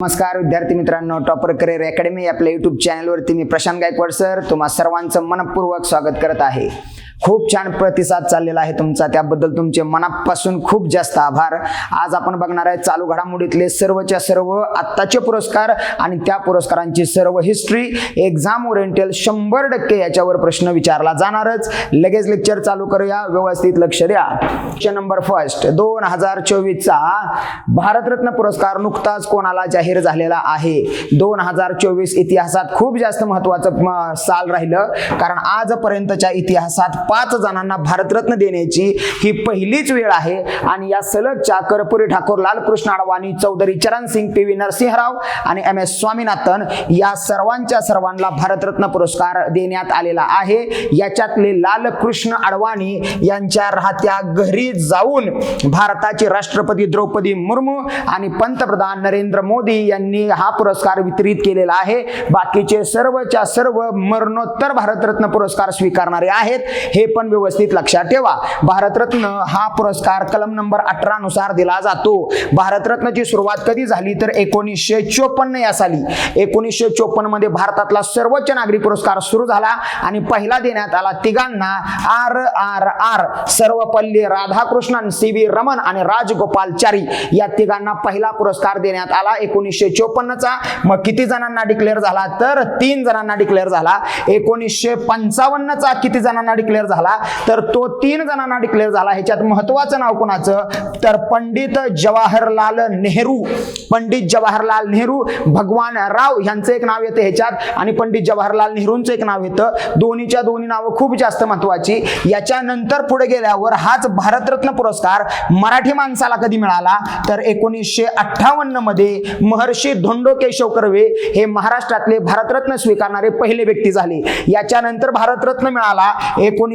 नमस्कार विद्यार्थी मित्रांनो टॉपर करिअर अकॅडमी आपल्या युट्यूब चॅनलवरती मी प्रशांत गायकवाड सर तुम्हा सर्वांचं मनपूर्वक स्वागत करत आहे. खूप छान प्रतिसाद चाललेला आहे तुमचा. त्याबद्दल तुमचे मनापासून खूप जास्त आभार. आज आपण बघणार आहे चालू घडामोडीतले सर्वच्या सर्व आत्ताचे पुरस्कार आणि त्या पुरस्कारांची सर्व हिस्ट्री एक्झाम ओरिएंटल शंभर टक्के याच्यावर प्रश्न विचारला जाणारच. लगेच लेक्चर चालू करूया. व्यवस्थित लक्ष द्या. क्वेश्चन नंबर फर्स्ट दोन हजार चोवीसचा भारतरत्न पुरस्कार नुकताच कोणाला जाहीर झालेला आहे? दोन हजार चोवीस इतिहासात खूप जास्त महत्वाचं साल राहिलं. कारण आजपर्यंतच्या इतिहासात पाच जणांना भारतरत्न देण्याची ही पहिलीच वेळ आहे. आणि या सलगच्या कर्पुरी ठाकूर लालकृष्ण अडवाणी चौधरी चरण सिंग पी व्ही नरसिंहराव आणि एम एस स्वामीनाथन या सर्वांच्या सर्वांना भारतरत्न पुरस्कार देण्यात आलेला आहे. याच्यातले लालकृष्ण अडवाणी यांच्या राहत्या घरी जाऊन भारताचे राष्ट्रपती द्रौपदी मुर्मू आणि पंतप्रधान नरेंद्र मोदी यांनी हा पुरस्कार वितरित केलेला आहे. बाकीचे सर्वच्या सर्व मरणोत्तर भारतरत्न पुरस्कार स्वीकारणारे आहेत. हे पण व्यवस्थित लक्षात ठेवा. भारतरत्न हा पुरस्कार कलम नंबर अठरा नुसार दिला जातो. भारतरत्नची सुरुवात कधी झाली? तर एकोणीसशे चोपन्न या साली एकोणीसशे चोपन्नमध्ये भारतातला सर्वोच्च नागरी पुरस्कार सुरू झाला आणि पहिला देण्यात आला तिघांना R R R Sarvepalli Radhakrishnan C V Raman आणि राजगोपालचारी या तिघांना पहिला पुरस्कार देण्यात आला एकोणीसशे चोपन्नचा. मग किती जणांना डिक्लेअर झाला? तर तीन जणांना डिक्लेअर झाला. एकोणीसशे पंचावन्नचा किती जणांना डिक्लेअर झाला तर तो तीन जणांना डिक्लेअर झाला. ह्याच्यात महत्वाचं नाव कोणाचं? तर पंडित जवाहरलाल नेहरू. पंडित जवाहरलाल नेहरू भगवान राव यांचं एक नाव येतं ह्याच्यात आणि पंडित जवाहरलाल नेहरूंचं एक नाव येतं. दोन्हीच्या दोन्ही नावं खूप जास्त महत्वाची. याच्यानंतर पुढे गेल्यावर हाच भारतरत्न पुरस्कार मराठी माणसाला कधी मिळाला? तर एकोणीसशे अठ्ठावन्नमध्ये महर्षी धोंडो केशव कर्वे हे महाराष्ट्रातले भारतरत्न स्वीकारणारे पहिले व्यक्ती झाले. याच्यानंतर भारतरत्न मिळाला.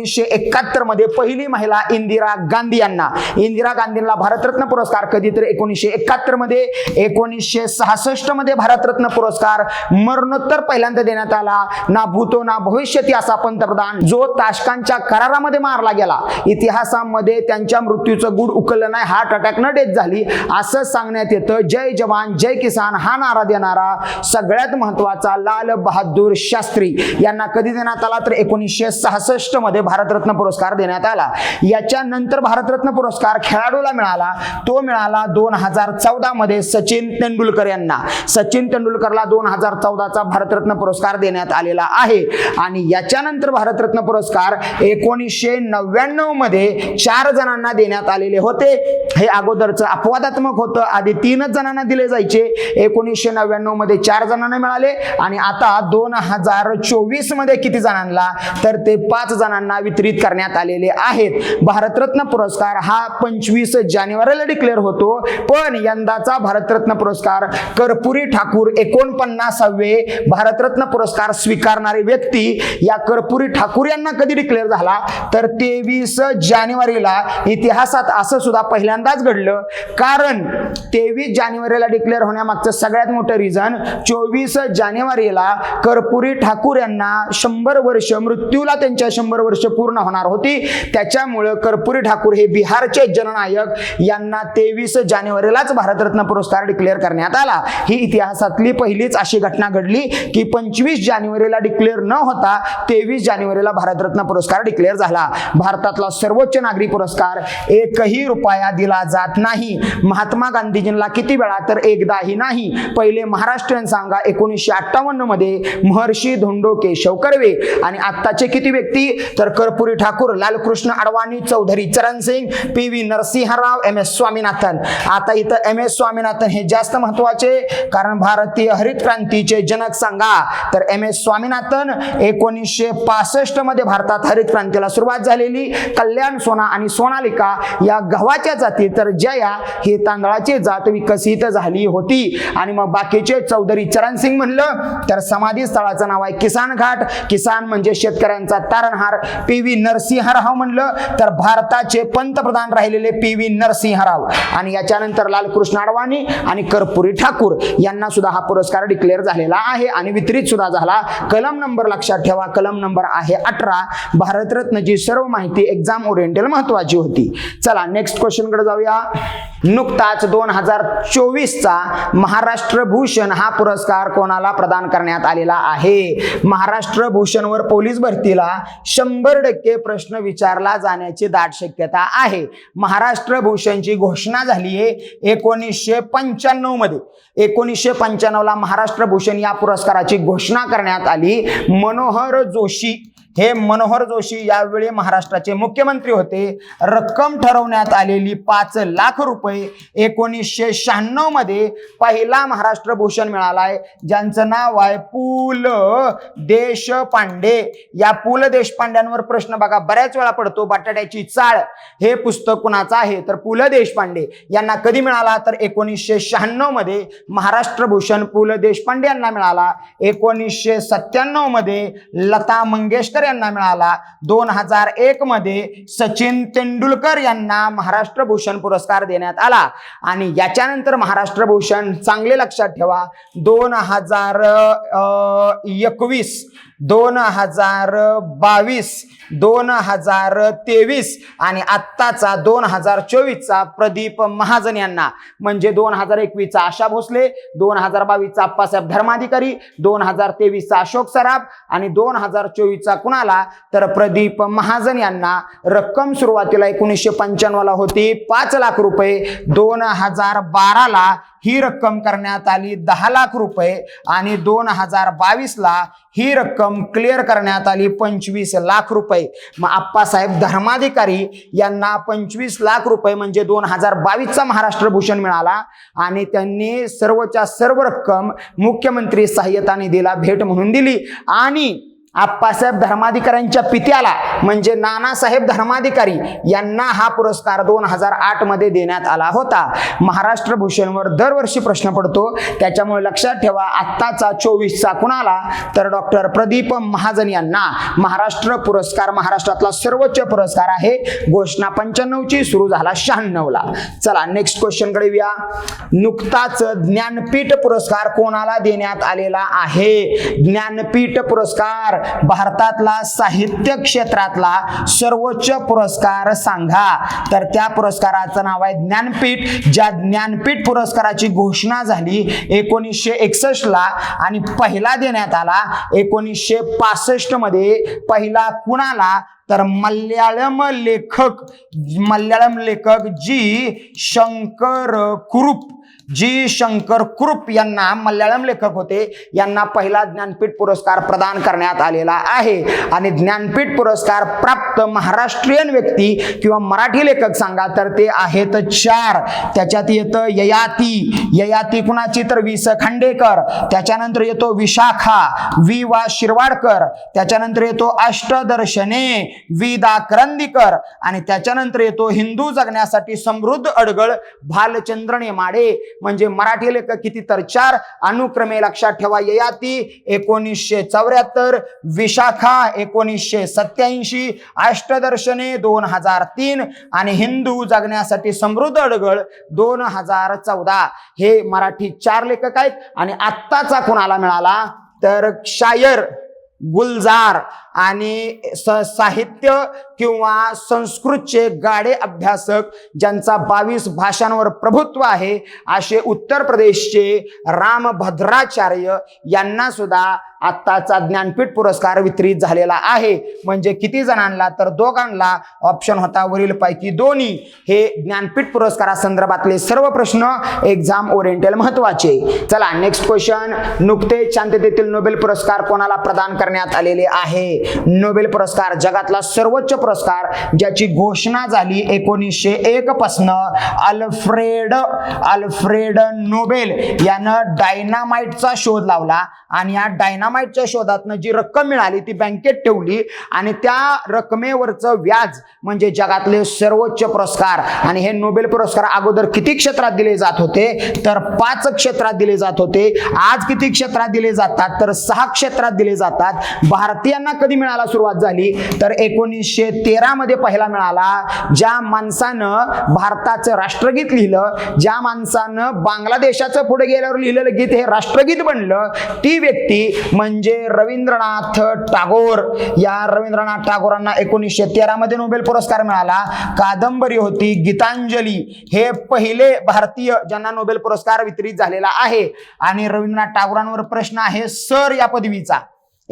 एकोणीसशे एकाहत्तरमध्ये पहिली महिला इंदिरा गांधी यांना. इंदिरा गांधींना भारतरत्न पुरस्कार कधी तर एकोणीसशे एकाहत्तरमध्ये एकोणीसशे सहासष्टमध्ये भारतरत्न पुरस्कार मरणोत्तर पहिल्यांदा देण्यात आला. ना भूतो ना भविष्यती असा पंतप्रधान जो ताशकांच्या करारामध्ये मारला गेला. इतिहासामध्ये त्यांच्या मृत्यूचं गुड उकललं नाही हार्ट अटॅक न डेथ झाली असं सांगण्यात येतं. जय जवान जय किसान हा नारा देणारा सगळ्यात महत्त्वाचा लाल बहादूर शास्त्री यांना कधी देण्यात आला? तर एकोणीसशे सहासष्टमध्ये भारतरत्न पुरस्कार देण्यात आला. याच्यानंतर भारतरत्न पुरस्कार खेळाडूला मिळाला. तो मिळाला दोन हजार चौदा मध्ये सचिन तेंडुलकर यांना. सचिन तेंडुलकरला दोन हजार चौदाचा भारतरत्न पुरस्कार देण्यात आलेला आहे. आणि याच्यानंतर भारतरत्न पुरस्कार एकोणीसशे नव्याण्णवमध्ये चार जणांना देण्यात आलेले होते. हे अगोदरचं अपवादात्मक होतं. आधी तीनच जणांना दिले जायचे. एकोणीसशे नव्याण्णवमध्ये चार जणांना मिळाले. आणि आता दोन हजार चोवीसमध्ये किती जणांना? तर ते पाच जणांना वितरित करण्यात आलेले आहेत. भारतरत्न पुरस्कार हा पंचवीस जानेवारीला डिक्लेअर होतो. पण यंदाचा भारतरत्न पुरस्कार कर्पुरी ठाकूर एकोणपन्नासावे भारतरत्न पुरस्कार स्वीकारणारी व्यक्ती या कर्पुरी ठाकूर यांना कधी डिक्लेअर झाला? तर तेवीस जानेवारीला इतिहासात असं सुद्धा पहिल्यांदाच घडलं. कारण तेवीस जानेवारीला डिक्लेअर होण्यामागचं सगळ्यात मोठं रिझन चोवीस जानेवारीला कर्पुरी ठाकूर यांना शंभर वर्ष मृत्यूला त्यांच्या शंभर वर्ष पूर्ण होणार होती. त्याच्यामुळं कर्पुरी ठाकूर हे बिहारचे जननायक यांना तेवीस जानेवारीलाच भारतरत्न पुरस्कार डिक्लेअर करण्यात आला. ही इतिहासातली पहिलीच अशी घटना घडली की पंचवीस जानेवारीला डिक्लेअर न होता तेवीस जानेवारीला भारतरत्न पुरस्कार डिक्लेअर झाला. भारतातला सर्वोच्च नागरी पुरस्कार एकही रुपया दिला जात नाही. महात्मा गांधीजींना किती वेळा तर एकदाही नाही. पहिले महाराष्ट्रीयन सांगा एकोणीसशे अठ्ठावन्नमध्ये महर्षी धोंडो केशव कर्वे. आणि आत्ताचे किती व्यक्ती? तर Karpoori Thakur Lal Krishna Advani Chaudhary Charan Singh P V Narasimha Rao M S Swaminathan. आता इथं एम एस स्वामीनाथन हे जास्त महत्त्वाचे कारण भारतीय हरित क्रांतीचे जनक सांगा. तर एम एस स्वामीनाथन एकोणीसशे पासष्टमध्ये भारतात हरित क्रांतीला सुरुवात झालेली. कल्याण सोना आणि सोनालिका या गव्हाच्या जाती तर जया ही तांदळाची जात विकसित झाली होती. आणि मग बाकीचे चौधरी चरण सिंग म्हणलं तर समाधी स्थळाचं नाव आहे किसान घाट. किसान म्हणजे शेतकऱ्यांचा तारणहार. पी व्ही नरसिंहराव म्हणलं तर भारताचे पंतप्रधान राहिलेले पी व्ही नरसिंहराव. आणि याच्यानंतर लालकृष्ण अडवाणी आणि कर्पुरी ठाकूर यांना सुद्धा हा पुरस्कार डिक्लेअर झालेला आहे आणि वितरित सुद्धा झाला. कलम नंबर लक्षात ठेवा. कलम नंबर आहे अठरा. भारतरत्नची सर्व माहिती एक्झाम ओरिएंटल महत्वाची होती. चला नेक्स्ट क्वेश्चनकडे जाऊया. नुकताच दोन हजार चोवीसचा महाराष्ट्र भूषण हा पुरस्कार कोणाला प्रदान करण्यात आलेला आहे? महाराष्ट्र भूषणवर पोलीस भरतीला शंभर टक्के प्रश्न विचारला जाण्याची दाट शक्यता आहे. महाराष्ट्र भूषणची घोषणा झाली आहे एकोणीसशे पंच्याण्णवमध्ये. एकोणीसशे पंच्याण्णवला महाराष्ट्र भूषण या पुरस्काराची घोषणा करण्यात आली. मनोहर जोशी हे मनोहर जोशी यावेळी महाराष्ट्राचे मुख्यमंत्री होते. रक्कम ठरवण्यात आलेली पाच लाख रुपये एकोणीसशे शहाण्णवमध्ये पहिला महाराष्ट्र भूषण मिळालाय. ज्यांचं नाव आहे पु ल देशपांडे. या पु ल देशपांड्यांवर प्रश्न बघा बऱ्याच वेळा पडतो बटाट्याची चाळ. हे पुस्तक कुणाचं आहे? तर पु ल देशपांडे. यांना कधी मिळाला? तर एकोणीसशे शहाण्णवमध्ये महाराष्ट्र भूषण पु ल देशपांडे यांना मिळाला. एकोणीसशे सत्त्याण्णवमध्ये लता मंगेशकर यांना मिळाला. दोन हजार एक मध्ये सचिन तेंडुलकर यांना महाराष्ट्र भूषण पुरस्कार देण्यात आला. आणि याच्यानंतर महाराष्ट्र भूषण चांगले लक्षात ठेवा दोन हजार एकवीस दोन हजार बावीस दोन हजार तेवीस आणि आत्ताचा दोन हजार चोवीसचा प्रदीप महाजन यांना. म्हणजे दोन हजार एकवीसचा आशा भोसले दोन हजार बावीसचा अप्पासाहेब धर्माधिकारी दोन हजार तेवीसचा अशोक सराफ आणि दोन हजार चोवीसचा कुणाला? तर प्रदीप महाजन यांना. रक्कम सुरुवातीला एकोणीसशे पंच्याण्णवला होती पाच लाख रुपये. दोन हजार बाराला ही रक्कम करण्यात आली दहा लाख रुपये आणि दोन हजार बावीसला ही रक्कम क्लिअर करण्यात आली पंचवीस लाख रुपये. मग आप्पासाहेब धर्माधिकारी यांना पंचवीस लाख रुपये म्हणजे दोन हजार बावीसचा महाराष्ट्र भूषण मिळाला आणि त्यांनी सर्वच्या सर्व रक्कम मुख्यमंत्री सहाय्यता निधीला भेट म्हणून दिली. आणि आप्पासाहेब धर्माधिकाऱ्यांच्या पित्याला म्हणजे नानासाहेब धर्माधिकारी यांना हा पुरस्कार दोन हजार आठमध्ये देण्यात आला होता. महाराष्ट्र भूषणवर दरवर्षी प्रश्न पडतो. त्याच्यामुळे लक्षात ठेवा आत्ताचा चोवीसचा कुणाला? तर डॉक्टर प्रदीप महाजन यांना. महाराष्ट्र पुरस्कार महाराष्ट्रातला सर्वोच्च पुरस्कार आहे. घोषणा पंच्याण्णवची सुरू झाला शहाण्णवला. चला नेक्स्ट क्वेश्चनकडे येऊया. नुकताच ज्ञानपीठ पुरस्कार कोणाला देण्यात आलेला आहे? ज्ञानपीठ पुरस्कार भारतातला साहित्य क्षेत्रातला सर्वोच्च पुरस्कार सांगा. तर त्या पुरस्काराचं नाव आहे ज्ञानपीठ. ज्या ज्ञानपीठ पुरस्काराची घोषणा झाली एकोणीसशे एकसष्ट ला आणि पहिला देण्यात आला एकोणीसशे पासष्टमध्ये पहिला कुणाला? तर मल्याळम लेखक मल्याळम लेखक जी शंकर कुरुप. जी शंकर कृप यांना मल्याळम लेखक होते. यांना पहिला ज्ञानपीठ पुरस्कार प्रदान करण्यात आलेला आहे. आणि ज्ञानपीठ पुरस्कार प्राप्त महाराष्ट्रीयन व्यक्ती किंवा मराठी लेखक सांगा तर ते आहेत चार. त्याच्यात येतं ययाती. ययाती कुणाची तर वि स खांडेकर. त्याच्यानंतर येतो विशाखा. वि वा शिरवाडकर. त्याच्यानंतर येतो अष्टदर्शने. वि दा करंदीकर. आणि त्याच्यानंतर येतो हिंदू जगण्यासाठी समृद्ध अडगळ भालचंद्र नेमाडे. म्हणजे मराठी लेखक किती तर चार. अनुक्रमे लक्षात ठेवा ययाती एकोणीसशे चौऱ्याहत्तर विशाखा एकोणीसशे सत्याऐंशी अष्टदर्शने दोन हजार तीन आणि हिंदू जगण्यासाठी समृद्ध अडगळ दोन हजार चौदा. हे मराठी चार लेखक आहेत आणि आत्ताचा कोणाला मिळाला? तर शायर. गुलजार आणि स साहित्य किंवा संस्कृतचे गाडे अभ्यासक ज्यांचा बावीस भाषांवर प्रभुत्व आहे असे उत्तर प्रदेशचे रामभद्राचार्य यांना सुद्धा आत्ताचा ज्ञानपीठ पुरस्कार वितरित झालेला आहे. म्हणजे किती जणांना? तर दोघांना ऑप्शन होता वरील पैकी दोन्ही. हे ज्ञानपीठ पुरस्कारासंदर्भातले सर्व प्रश्न एक्झाम ओरिएंटल महत्त्वाचे. चला नेक्स्ट क्वेश्चन नुकतेच शांततेतील नोबेल पुरस्कार कोणाला प्रदान करण्यात आलेले आहे? नोबेल पुरस्कार जगातला सर्वोच्च पुरस्कार ज्याची घोषणा झाली एकोणीसशे एक पासन. Alfred Alfred Nobel. यानं डायनामाइटचा शोध लावला आणि या डायनामाइटच्या शोधातनं जी रक्कम मिळाली ती बँकेत ठेवली आणि त्या रकमेवरचं व्याज म्हणजे जगातले सर्वोच्च पुरस्कार आणि हे नोबेल पुरस्कार अगोदर किती क्षेत्रात दिले जात होते? तर पाच क्षेत्रात दिले जात होते. आज किती क्षेत्रात दिले जातात? तर सहा क्षेत्रात दिले जातात. भारतीयांना कधी मिळायला सुरुवात झाली? तर एकोणीसशे तेरा मध्ये पहिला मिळाला ज्या माणसानं भारताचं राष्ट्रगीत लिहिलं ज्या माणसानं बांगलादेशाचं पुढे गेल्यावर लिहिलेलं गीत हे राष्ट्रगीत बनलं ती व्यक्ती म्हणजे रवींद्रनाथ टागोर. या रवींद्रनाथ टागोरांना एकोणीसशे तेरा मध्ये नोबेल पुरस्कार मिळाला. कादंबरी होती गीतांजली. हे पहिले भारतीय ज्यांना नोबेल पुरस्कार वितरित झालेला आहे. आणि रवींद्रनाथ टागोरांवर प्रश्न आहे सर या पदवीचा.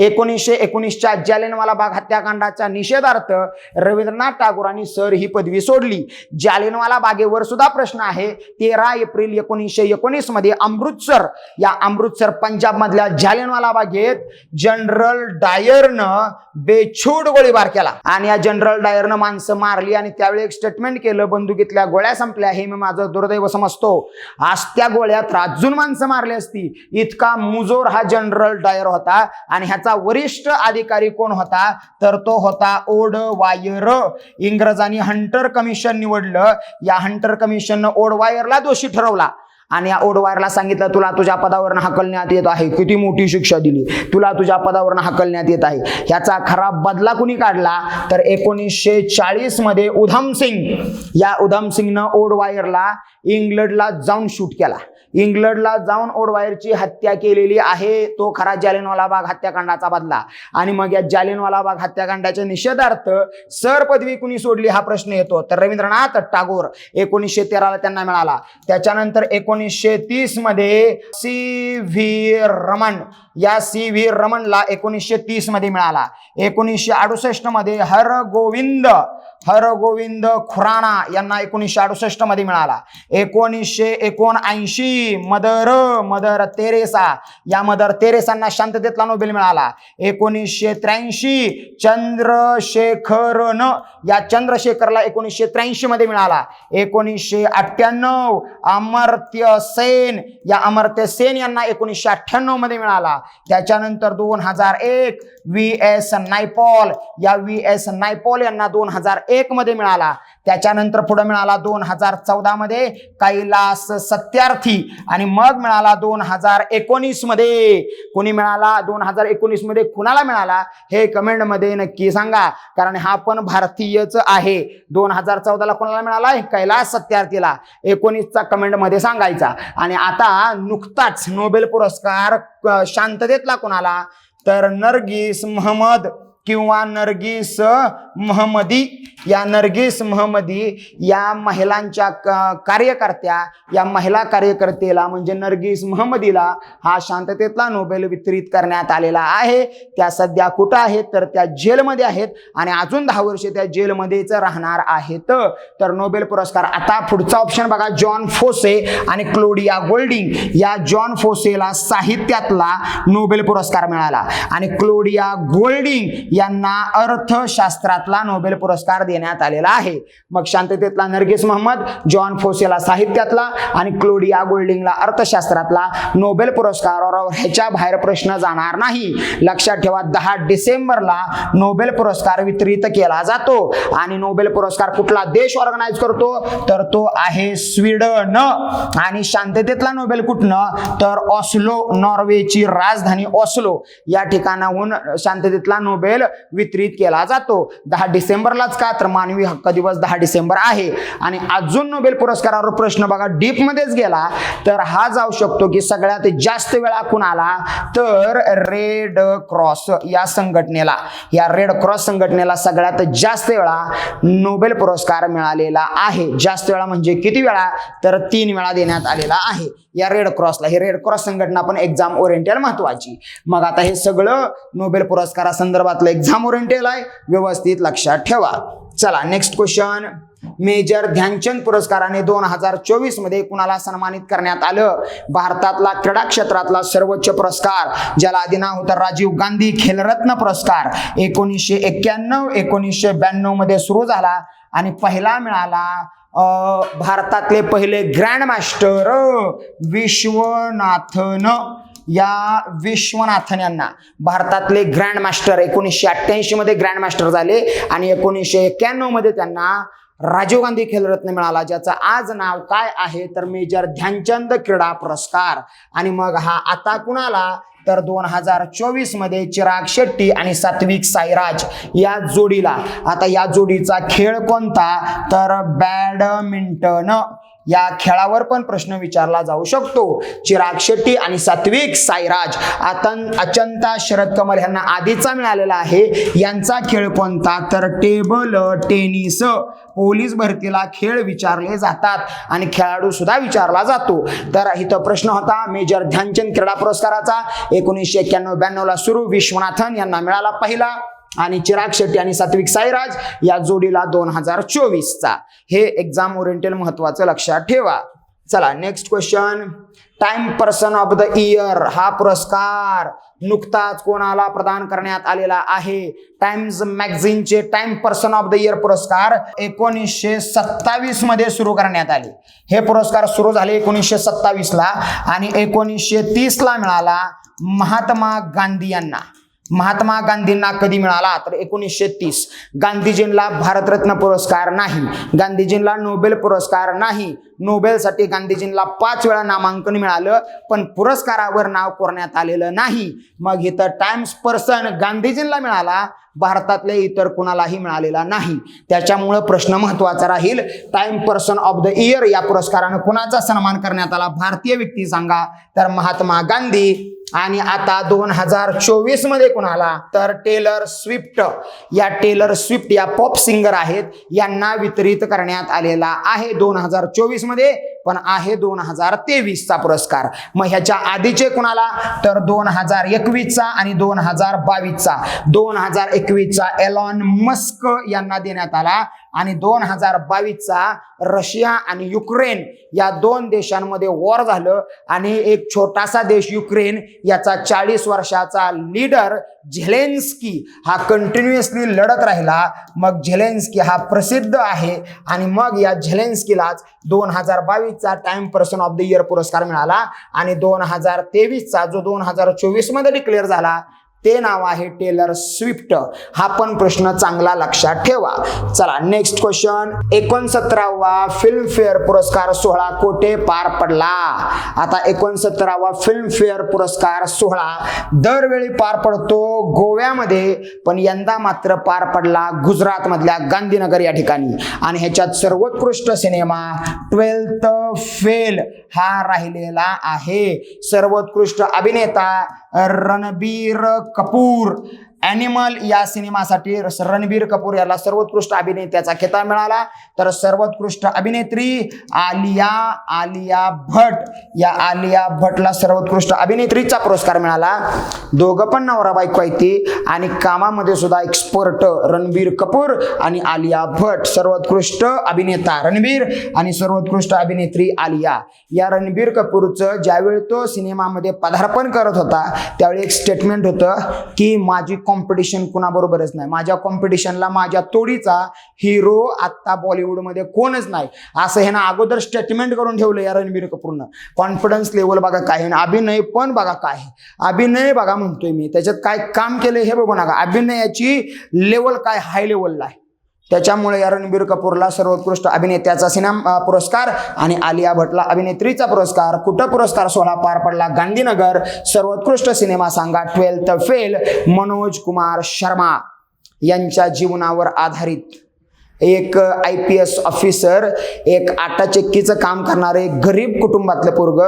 एकोणीसशे एकोणीसच्या जालियनवाला बाग हत्याकांडाच्या निषेधार्थ रवींद्रनाथ टागोरांनी सर ही पदवी सोडली. जालियनवाला बागेवर सुद्धा प्रश्न आहे. तेरा एप्रिल एकोणीसशे एकोणीसमध्ये अमृतसर या अमृतसर पंजाब मधल्या जालियनवाला बागेत जनरल डायरनं बेछूट गोळीबार केला. आणि या जनरल डायरनं माणसं मारली आणि त्यावेळी एक स्टेटमेंट केलं बंदुकीतल्या गोळ्या संपल्या हे मी माझं दुर्दैव समजतो. आज त्या गोळ्यात राजून माणसं मारली असती. इतका मुजोर हा जनरल डायर होता आणि ह्याचा वरिष्ठ अधिकारी कोण होता? तर तो होता ओड वायर. इंग्रजांनी हंटर कमिशन निवडलं. या हंटर कमिशननं ओड वायरला दोषी ठरवला. आणि या ओडवायरला सांगितलं तुला तुझ्या पदावरनं हकलण्यात येत आहे. किती मोठी शिक्षा दिली. तुला तुझ्या पदावरनं हकलण्यात येत आहे. ह्याचा खरा बदला कुणी काढला? तर एकोणीसशे चाळीसमध्ये उधम सिंग. या उधम सिंगनं ओडवायरला इंग्लंडला जाऊन शूट केला. इंग्लंडला जाऊन ओडवायरची हत्या केलेली आहे. तो खरा जालिनवाला बाग हत्याकांडाचा बदला. आणि मग या जालिनवाला बाग हत्याकांडाच्या निषेधार्थ सर पदवी कुणी सोडली? हा प्रश्न येतो. तर रवींद्रनाथ टागोर एकोणीसशे तेराला त्यांना मिळाला. त्याच्यानंतर एकोणीसशे तीसमध्ये सी व्ही रमण या सी व्ही रमणला एकोणीसशे तीसमध्ये मिळाला. एकोणीसशे अडुसष्टमध्ये हर गोविंद हर गोविंद खुराणा यांना एकोणीसशे अडुसष्टमध्ये मिळाला. एकोणीसशे एकोणऐंशी मदर मदर तेरेसा या मदर तेरेसांना शांततेतला नोबेल मिळाला. एकोणीसशे त्र्याऐंशी चंद्रशेखरन या चंद्रशेखरला एकोणीसशे त्र्याऐंशी मध्ये मिळाला. एकोणीसशे अठ्ठ्याण्णव अमर्त्य सेन या अमर्त्य सेन यांना एकोणीसशे अठ्ठ्याण्णवमध्ये मिळाला. त्याच्यानंतर दोन हजार एक व्ही एस नायपॉल. या व्ही एस नायपॉल यांना दोन हजार एक मध्ये मिळाला. त्याच्यानंतर पुढे मिळाला दोन हजार चौदा मध्ये कैलास सत्यार्थी आणि मग मिळाला दोन हजार एकोणीसमध्ये. कोणी मिळाला? दोन हजार एकोणीसमध्ये कुणाला मिळाला? हे कमेंटमध्ये नक्की सांगा. कारण हा पण भारतीयच आहे. दोन हजार चौदाला कोणाला मिळाला कैलास सत्यार्थीला. एकोणीसचा कमेंटमध्ये सांगायचा. आणि आता नुकताच नोबेल पुरस्कार शांततेतला कोणाला? तर नरगिस महमद किंवा नरगिस महमदी या नरगिस महमदी या महिलांच्या कार्यकर्त्या या महिला कार्यकर्तेला म्हणजे नरगिस महमदीला हा शांततेतला नोबेल वितरित करण्यात आलेला आहे. त्या सध्या कुठं आहेत? तर त्या जेलमध्ये आहेत आणि अजून दहा वर्षे त्या जेलमध्येच राहणार आहेत. तर नोबेल पुरस्कार आता पुढचा ऑप्शन बघा जॉन फोसे आणि क्लोडिया गोल्डिंग. या जॉन फोसेला साहित्यातला नोबेल पुरस्कार मिळाला आणि क्लोडिया गोल्डिंग यांना अर्थशास्त्रातला नोबेल पुरस्कार देण्यात आलेला आहे. मग शांततेतला नरगिस मोहम्मद जॉन फोसेला साहित्यातला आणि क्लोडिया गोल्डिंगला अर्थशास्त्रातला नोबेल पुरस्कार ह्याच्या बाहेर प्रश्न जाणार नाही. लक्षात ठेवा दहा डिसेंबरला नोबेल पुरस्कार वितरित केला जातो. आणि नोबेल पुरस्कार कुठला देश ऑर्गनाईज करतो? तर तो आहे स्वीडन. आणि शांततेतला नोबेल कुठनं? तर ऑस्लो नॉर्वेची राजधानी ऑस्लो. या ठिकाणाहून शांततेतला नोबेल वितरित केला जातो. दहा डिसेंबरलाच का? तर मानवी हक्क दिवस दहा डिसेंबर आहे. आणि अजून नोबेल पुरस्कारावर प्रश्न बघा डीप मध्येच गेला तर हा जाऊ शकतो की सगळ्यात जास्त वेळा कुणाला? तर रेड क्रॉस या संघटनेला. या रेड क्रॉस संघटनेला सगळ्यात जास्त वेळा नोबेल पुरस्कार मिळालेला आहे. जास्त वेळा म्हणजे किती वेळा? तर तीन वेळा देण्यात आलेला आहे. या रेड क्रॉसला हे रेड क्रॉस संघटना पण एक्झाम ओरिएंटेल महत्वाची. मग आता हे सगळं नोबेल पुरस्कारा संदर्भातलं एक्झाम ओरिएंटेड आहे व्यवस्थित लक्षात ठेवा. चला नेक्स्ट क्वेश्चन मेजर ध्यानचंद पुरस्काराने दोन हजार चोवीसमध्ये कुणाला सन्मानित करण्यात आलं? भारतातला क्रीडा क्षेत्रातला सर्वोच्च पुरस्कार ज्याला आधी नाव होतं राजीव गांधी खेलरत्न पुरस्कार. एकोणीसशे एक्क्याण्णव एकोणीसशे ब्याण्णवमध्ये सुरू झाला आणि पहिला मिळाला भारतातले पहिले ग्रँड मास्टर विश्वनाथन. या विश्वनाथन यांना. भारतातले ग्रँड मास्टर एकोणीसशे अठ्ठ्याऐंशी मध्ये ग्रँड मास्टर झाले आणि एकोणीसशे एक्क्याण्णवमध्ये त्यांना राजीव गांधी खेलरत्न मिळाला ज्याचं आज नाव काय आहे तर मेजर ध्यानचंद क्रीडा पुरस्कार. आणि मग हा आता कुणाला? तर दोन हजार चोवीसमध्ये चिराग शेट्टी आणि सात्विक साईराज या जोडीला. आता या जोडीचा खेळ कोणता? तर बॅडमिंटन. या खेळावर पण प्रश्न विचारला जाऊ शकतो. चिराग शेट्टी आणि सात्विक साईराज आतन अचंता शरद कमल यांना आधीचा मिळालेला आहे. यांचा खेळ कोणता? तर टेबल टेनिस. पोलीस भरतीला खेळ विचारले जातात आणि खेळाडू सुद्धा विचारला जातो. तर इथं प्रश्न होता मेजर ध्यानचंद क्रीडा पुरस्काराचा. एकोणीसशे एक्क्याण्णव ब्याण्णवला सुरू विश्वनाथन यांना मिळाला पहिला. आणि चिराग शेट्टी आणि सात्विक साईराज या जोडीला दोन हजार चोवीसचा. हे एक्झाम ओरिएंटल महत्वाचं लक्षात ठेवा. चला next question time person of the year हा पुरस्कार नुकताच कोणाला प्रदान करण्यात आलेला आहे? Times मॅगझिनचे Time person of the year पुरस्कार एकोणीसशे सत्तावीसमध्ये सुरू करण्यात आले. हे पुरस्कार सुरू झाले एकोणीसशे सत्तावीस ला आणि एकोणीसशे तीस ला मिळाला महात्मा गांधी यांना. महात्मा गांधींना कधी मिळाला? तर एकोणीसशे तीस. गांधीजींना भारतरत्न पुरस्कार नाही. गांधीजींना नोबेल पुरस्कार नाही. नोबेलसाठी गांधीजींना पाच वेळा नामांकन मिळालं पण पुरस्कारावर नाव कोरण्यात आलेलं नाही. मग इथं टाइम्स पर्सन गांधीजींना मिळाला भारतातल्या इतर कुणालाही मिळालेला नाही. त्याच्यामुळं प्रश्न महत्त्वाचा राहील. Time person of the year या पुरस्कारानं कुणाचा सन्मान करण्यात आला? भारतीय व्यक्ती सांगा. तर महात्मा गांधी आणि आता दोन हजार चोवीसमध्ये कुणाला? तर टेलर स्विफ्ट. या टेलर स्विफ्ट या पॉप सिंगर आहेत. यांना वितरित करण्यात आलेला आहे दोन हजार चोवीसमध्ये पण आहे दोन हजार तेवीसचा पुरस्कार. मग ह्याच्या आधीचे कुणाला? तर दोन हजार एकवीसचा आणि दोन हजार बावीसचा दोन हजार एकवीसचा एलॉन मस्क यांना देण्यात आला. आणि दोन हजार बावीसचा रशिया आणि युक्रेन या दोन देशांमध्ये वॉर झालं. आणि एक छोटासा देश युक्रेन याचा चाळीस वर्षाचा लीडर झेलेन्स्की हा कंटिन्युअसली लढत राहिला. मग झेलेन्स्की हा प्रसिद्ध आहे. आणि मग या झेलेन्स्कीलाच दोन हजार बावीसचा Time person of the year पुरस्कार मिळाला. आणि दोन हजार तेवीसचा जो दोन हजार चोवीसमध्ये डिक्लेअर झाला ते नाव आहे टेलर स्विफ्ट. हा पण प्रश्न चांगला लक्षात ठेवा. चला नेक्स्ट क्वेश्चन एकोणसत्तरावा फिल्मफेअर पुरस्कार सोहळा कोठे पार पडला? आता एकोणसत्तरावा फिल्मफेअर पुरस्कार सोहळा दरवेळी पार पडतो गोव्यामध्ये पण यंदा मात्र पार पडला गुजरात मधल्या गांधीनगर या ठिकाणी. आणि ह्याच्यात सर्वोत्कृष्ट सिनेमा ट्वेल्थ फेल हा राहिलेला आहे. सर्वोत्कृष्ट अभिनेता रणबीर कपूर ॲनिमल या सिनेमासाठी रणबीर कपूर याला सर्वोत्कृष्ट अभिनेत्याचा खिताब मिळाला. तर सर्वोत्कृष्ट अभिनेत्री आलिया आलिया भट. या आलिया भटला सर्वोत्कृष्ट अभिनेत्रीचा पुरस्कार मिळाला. दोघं पण नवरा बायको आहेत ती. आणि कामामध्ये सुद्धा एक्सपर्ट रणबीर कपूर आणि आलिया भट. सर्वोत्कृष्ट अभिनेता रणबीर आणि सर्वोत्कृष्ट अभिनेत्री आलिया. या रणबीर कपूरचं ज्यावेळी तो सिनेमामध्ये पदार्पण करत होता त्यावेळी एक स्टेटमेंट होतं की माझी कॉम्पिटिशन कुणाबरोबरच नाही. माझ्या कॉम्पिटिशनला माझ्या तोडीचा हिरो आत्ता बॉलिवूडमध्ये कोणच नाही. असं हे ना अगोदर स्टेटमेंट करून ठेवलं या रणबीर कपूरनं. कॉन्फिडन्स लेवल बघा काय आहे. आणि अभिनय पण बघा काय आहे. अभिनय बघा म्हणतोय मी. त्याच्यात काय काम केलं हे बघू नका. अभिनयाची लेवल काय? हाय लेवलला आहे. त्याच्यामुळे या रणबीर कपूरला सर्वोत्कृष्ट अभिनेत्याचा सिनेमा पुरस्कार आणि आलिया भटला अभिनेत्रीचा पुरस्कार. कुठं पुरस्कार? सोहळा पार पडला गांधीनगर. सर्वोत्कृष्ट सिनेमा सांगा ट्वेल्थ फेल मनोज कुमार शर्मा यांच्या जीवनावर आधारित. एक आय पी एस ऑफिसर एक आटाचक्कीचं काम करणारे एक गरीब कुटुंबातलं पोरग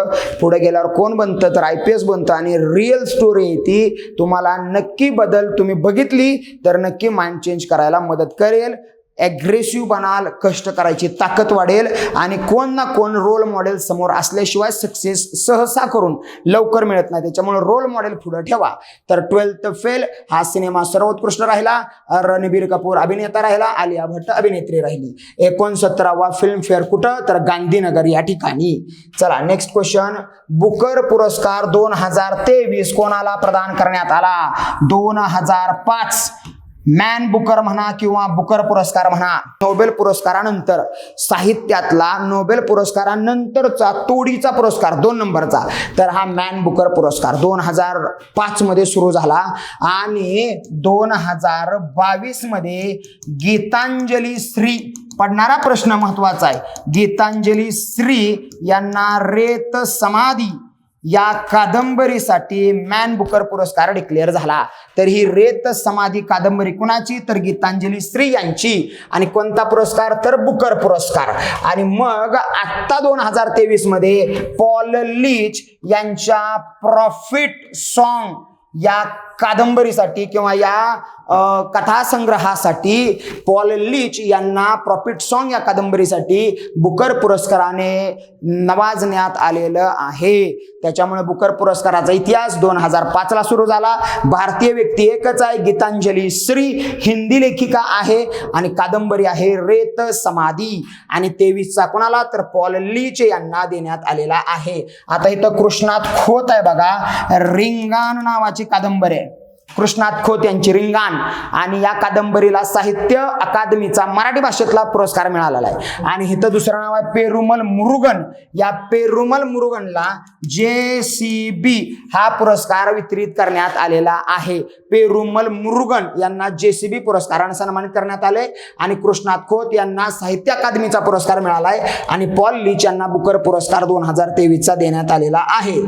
पुढे गेल्यावर कोण बनतं? तर आय पी एस बनतं आणि रिअल स्टोरी ती तुम्हाला नक्की बदल तुम्ही बघितली तर नक्की माइंड चेंज करायला मदत करेल. ॲग्रेसिव्ह बनाल कष्ट करायची ताकद वाढेल आणि कोण ना कोण रोल मॉडेल समोर असल्याशिवाय सक्सेस सहसा करून लवकर मिळत नाही. त्याच्यामुळे रोल मॉडेल पुढे ठेवा. तर ट्वेल्थ फेल हा सिनेमा सर्वोत्कृष्ट राहिला. रणबीर कपूर अभिनेता राहिला आलिया भट्ट अभिनेत्री राहिली. एकोणसत्तरावा फिल्मफेअर कुठं? तर गांधीनगर या ठिकाणी. चला नेक्स्ट क्वेश्चन बुकर पुरस्कार दोन हजार तेवीस कोणाला प्रदान करण्यात आला? दोन हजार पाच. मॅन बुकर म्हणा किंवा बुकर पुरस्कार म्हणा नोबेल पुरस्कारानंतर साहित्यातला नोबेल पुरस्कारानंतरचा तोडीचा पुरस्कार दोन नंबरचा. तर हा मॅन बुकर पुरस्कार दोन हजार पाच मध्ये सुरू झाला आणि दोन हजार बावीसमध्ये गीतांजली श्री पडणारा प्रश्न महत्त्वाचा आहे. गीतांजली श्री यांना रेत समाधी या कादंबरीसाठी मॅन बुकर पुरस्कार डिक्लेअर झाला. तर ही रेत समाधी कादंबरी कुणाची? तर गीतांजली श्री यांची. आणि कोणता पुरस्कार? तर बुकर पुरस्कार. आणि मग आत्ता दोन हजार तेवीसमध्ये पॉल लीच यांच्या प्रॉफिट सॉन्ग या कादंबरीसाठी किंवा या कथासंग्रहासाठी पॉल लीच यांना प्रॉफिट सॉन्ग या कादंबरीसाठी बुकर पुरस्काराने नवाजण्यात आलेलं आहे. त्याच्यामुळे बुकर पुरस्काराचा इतिहास दोन हजार पाचला सुरू झाला. भारतीय व्यक्ती एकच आहे गीतांजली श्री हिंदी लेखिका आहे आणि कादंबरी आहे रेत समाधी. आणि तेवीसचा कोणाला तर पॉल लीच यांना देण्यात आलेला आहे. आता इथं कृष्णात खोत आहे बघा. रिंगाण नावाची कादंबरी आहे. कृष्णात खोत यांची रिंगाण. आणि या कादंबरीला साहित्य अकादमीचा मराठी भाषेतला पुरस्कार मिळालेला आहे. आणि इथं दुसरं नाव आहे पेरुमल मुरुगन. या पेरुमल मुरुगनला जे सी बी हा पुरस्कार वितरित करण्यात आलेला आहे. पेरुमल मुरुगन यांना जे सी बी पुरस्काराने सन्मानित करण्यात आले आणि कृष्णात खोत यांना साहित्य अकादमीचा पुरस्कार मिळाला आहे आणि पॉल लीच यांना बुकर पुरस्कार दोन हजार तेवीसचा देण्यात आलेला आहे.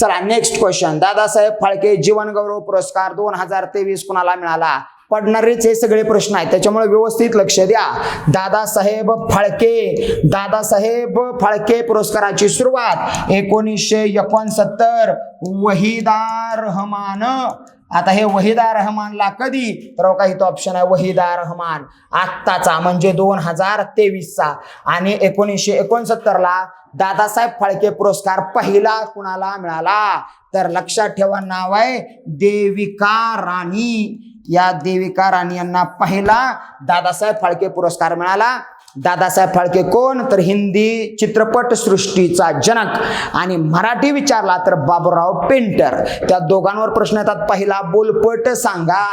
चला नेक्स्ट क्वेश्चन दादासाहेब फाळके जीवनगौरव पुरस्कार दोन हजार तेवीस कुणाला मिळाला? पडणारेच हे सगळे प्रश्न आहेत. त्याच्यामुळे व्यवस्थित लक्ष द्या. दादासाहेब फाळके दादासाहेब फाळके पुरस्काराची सुरुवात एकोणीसशे एकोणसत्तर. वहिदा रहमान. आता हे वहिदा रहमानला कधी? तर का इथं ऑप्शन आहे वहिदा रहमान. आत्ताचा म्हणजे दोन हजार तेवीसचा. आणि एकोणीसशे एकोणसत्तरला दादासाहेब फाळके पुरस्कार पहिला कुणाला मिळाला? तर लक्षात ठेवा नाव आहे देविका राणी. या देविका राणी यांना पहिला दादासाहेब फाळके पुरस्कार मिळाला. दादासाहेब फाळके कोण? तर हिंदी चित्रपट सृष्टीचा जनक आणि मराठी विचारला तर बाबूराव पेंटर. त्या दोघांवर प्रश्न येतात. पहिला बोलपट सांगा.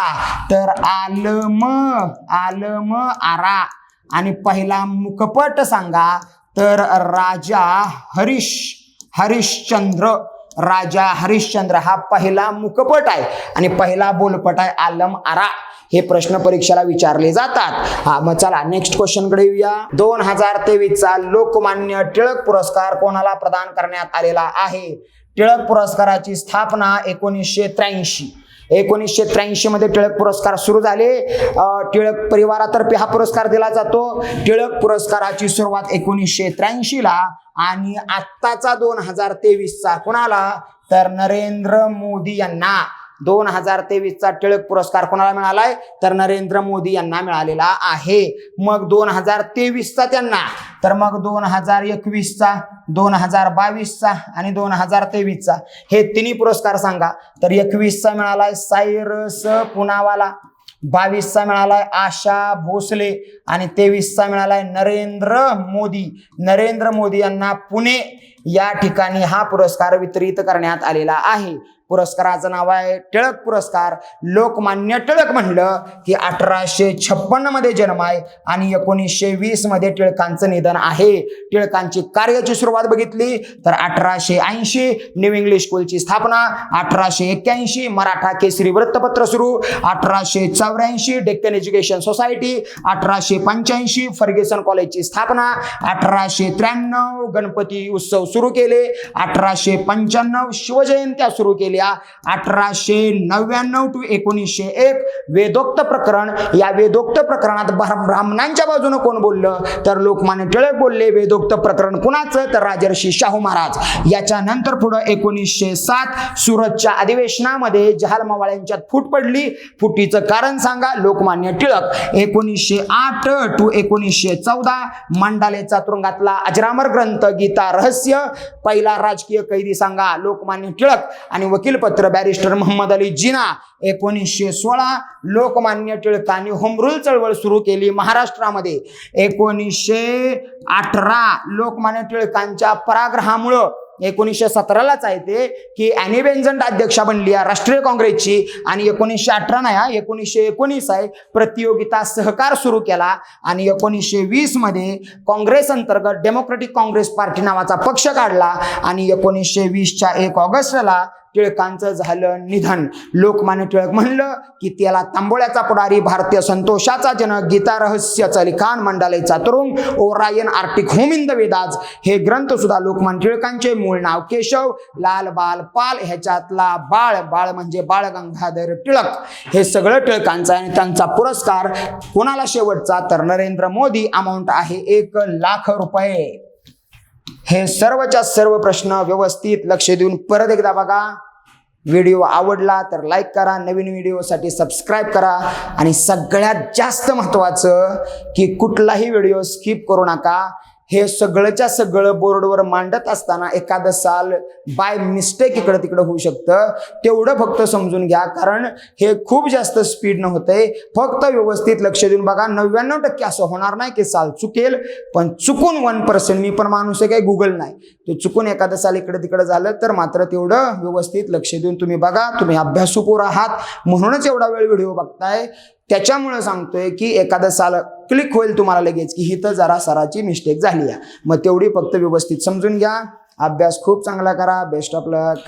तर आलम आलम आरा. आणि पहिला मुखपट सांगा. तर राजा हरिश हरिश्चंद्र. राजा हरिश्चंद्र हा पहिला मुखपट आहे. आणि पहिला बोलपट आहे आलम आरा. हे प्रश्न परीक्षेला विचारले जातात. हा मग चला नेक्स्ट क्वेश्चनकडे येऊया. दोन हजार तेवीसचा लोकमान्य टिळक पुरस्कार कोणाला प्रदान करण्यात आलेला आहे? टिळक पुरस्काराची स्थापना एकोणीसशे त्र्याऐंशी. एकोणीसशे त्र्याऐंशी मध्ये टिळक पुरस्कार सुरू झाले. टिळक परिवारातर्फे हा पुरस्कार दिला जातो. टिळक पुरस्काराची सुरुवात एकोणीसशे त्र्याऐंशी ला आणि आत्ताचा दोन हजार तेवीसचा कोणाला? तर नरेंद्र मोदी यांना. दोन हजार तेवीसचा टिळक पुरस्कार कोणाला मिळालाय? तर नरेंद्र मोदी यांना मिळालेला आहे. मग दोन हजार तेवीसचा त्यांना तर मग दोन हजार एकवीसचा दोन हजार बावीसचा आणि दोन हजार तेवीसचा. हे तिन्ही पुरस्कार सांगा. तर एकवीसचा मिळालाय सायरस पुनावाला बावीसचा मिळालाय आशा भोसले आणि तेवीसचा मिळालाय नरेंद्र मोदी. नरेंद्र मोदी यांना पुणे या ठिकाणी हा पुरस्कार वितरित करण्यात आलेला आहे. पुरस्काराचं नाव आहे टिळक पुरस्कार. लोकमान्य टिळक म्हणलं की अठराशे छप्पन्नमध्ये जन्म आहे आणि एकोणीसशे वीसमध्ये टिळकांचं निधन आहे. टिळकांची कार्याची सुरुवात बघितली तर अठराशे ऐंशी न्यू इंग्लिश स्कूलची स्थापना अठराशे एक्क्याऐंशी मराठा केसरी वृत्तपत्र सुरू अठराशे चौऱ्याऐंशी डेक्कन एज्युकेशन सोसायटी अठराशे पंच्याऐंशी फर्ग्युसन कॉलेजची स्थापना अठराशे त्र्याण्णव गणपती उत्सव सुरू केले अठराशे पंच्याण्णव शिवजयंत्या सुरू केल्या. अठराशे नव्याण्णव टू एकोणीसशे एक वेदोक्त प्रकरण. या वेदोक्त प्रकरणात ब्राह्मणांच्या बाजूने कोण बोललं? तर लोकमान्य टिळक बोलले वेदोक्त प्रकरण कुणाचं? तर राजर्षी शाहू महाराज. याच्यानंतर पुढं एकोणीसशे सात सुरतच्या अधिवेशनामध्ये जहाल यांच्यात फूट पडली. फुटीचं कारण सांगा लोकमान्य टिळक. एकोणीसशे आठ टू एकोणीसशे चौदा मांडालेचा तुरुंगातला अजरामर ग्रंथ गीता रहस्य. पहिला राजकीय कैदी सांगा लोकमान्य टिळक. आणि वकीलपत्र बॅरिस्टर मोहम्मद अली जिना एकोणीसशे सोळा लोकमान्य टिळकांनी होमरूल चळवळ सुरू केली महाराष्ट्रामध्ये. एकोणीसशे अठरा लोकमान्य टिळकांच्या पराग्रहामुळं एकोणीसशे सतरालाच आहे ते की अॅनी बेंजंट अध्यक्षा बनली आहे राष्ट्रीय काँग्रेसची. आणि एकोणीसशे अठरा नाही हा, एकोणीसशे एकोणीस आहे प्रतियोगिता सहकार सुरू केला. आणि एकोणीसशे वीसमध्ये काँग्रेस अंतर्गत डेमोक्रेटिक काँग्रेस पार्टी नावाचा पक्ष काढला. आणि एकोणीसशे वीसच्या एक ऑगस्टला टिळकांचं झालं निधन. लोकमान्य टिळक म्हणलं की त्याला तांबोळ्याचा पुढारी भारतीय संतोषाचा जनक गीता रहस्याचं लिखाण Mandalay चातुरुंग Orion Arctic home in Vedas. हे ग्रंथ सुद्धा लोकमान्य टिळकांचे मूळ नाव केशव लाल बाल पाल ह्याच्यातला बाळ बाळ म्हणजे बाळ गंगाधर टिळक. हे सगळं टिळकांचं आणि त्यांचा पुरस्कार कोणाला शेवटचा? तर नरेंद्र मोदी. अमाऊंट आहे एक लाख रुपये. हे सर्वच्या सर्व प्रश्न व्यवस्थित लक्ष देऊन परत एकदा बघा. व्हिडिओ आवडला तर लाईक करा नवीन व्हिडिओसाठी सबस्क्राईब करा. आणि सगळ्यात जास्त महत्त्वाचं की कुठलाही व्हिडिओ स्किप करू नका. हे सगळंच्या सगळं बोर्डवर मांडत असताना एखादं साल बाय मिस्टेक इकडं तिकडं होऊ शकतं. तेवढं फक्त समजून घ्या कारण हे खूप जास्त स्पीडनं होतंय. फक्त व्यवस्थित लक्ष देऊन बघा नव्याण्णव टक्के असं होणार नाही की साल चुकेल पण चुकून वन पर्सेंट मी पण माणूस आहे काही गुगल नाही. ते चुकून एखादं साल इकडं तिकडं झालं तर मात्र तेवढं व्यवस्थित लक्ष देऊन तुम्ही बघा तुम्ही अभ्यासू पोर आहात. म्हणूनच एवढा वेळ व्हिडिओ बघताय. त्याच्यामुळं सांगतोय की एखादं साल क्लिक होईल तुम्हाला लगेच की हिथं जरा सराची मिस्टेक झाली आहे. मग तेवढी फक्त व्यवस्थित समजून घ्या. अभ्यास खूप चांगला करा. Best of luck